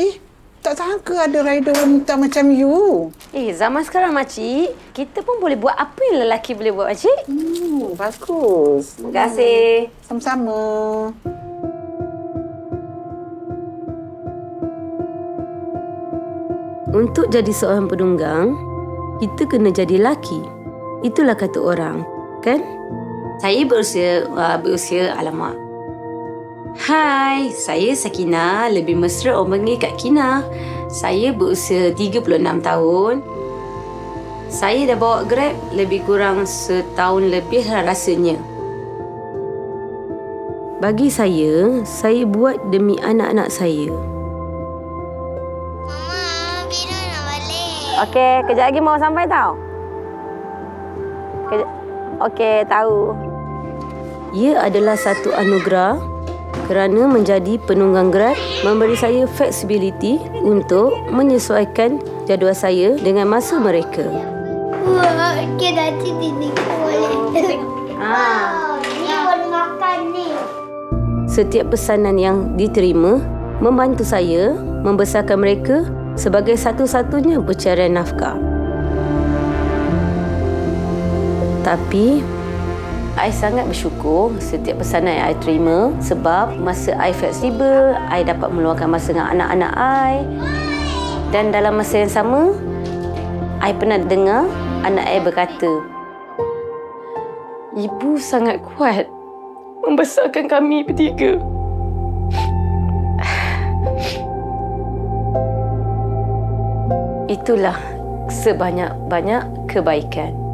Eh, tak sangka ada rider wanita macam you. Eh, zaman sekarang makcik, kita pun boleh buat apa yang lelaki boleh buat makcik. Hmm, bagus. Terima kasih. Sama-sama. Untuk jadi seorang penunggang, kita kena jadi laki. Itulah kata orang, kan? Saya berusia, uh, berusia alamak. Hai, saya Sakina, lebih mesra orang panggil Kak Kina. Saya berusia 36 tahun. Saya dah bawa Grab lebih kurang setahun lebih lah rasanya. Bagi saya, saya buat demi anak-anak saya. Mama, bila nak balik? Okey, kejap lagi mau sampai tau. Kejap. Okey, tahu. Ia adalah satu anugerah kerana menjadi penunggang Grab memberi saya flexibility untuk menyesuaikan jadual saya dengan masa mereka. Wah, okay, nanti dini boleh. Ha. Ni boleh makan ni. Setiap pesanan yang diterima membantu saya membesarkan mereka sebagai satu-satunya pencarian nafkah. Tapi I sangat bersyukur setiap pesanan yang I terima sebab masa I fleksibel, I dapat meluangkan masa dengan anak-anak I. Dan dalam masa yang sama, I pernah dengar anak I berkata, Ibu sangat kuat membesarkan kami bertiga. Itulah sebanyak-banyak kebaikan.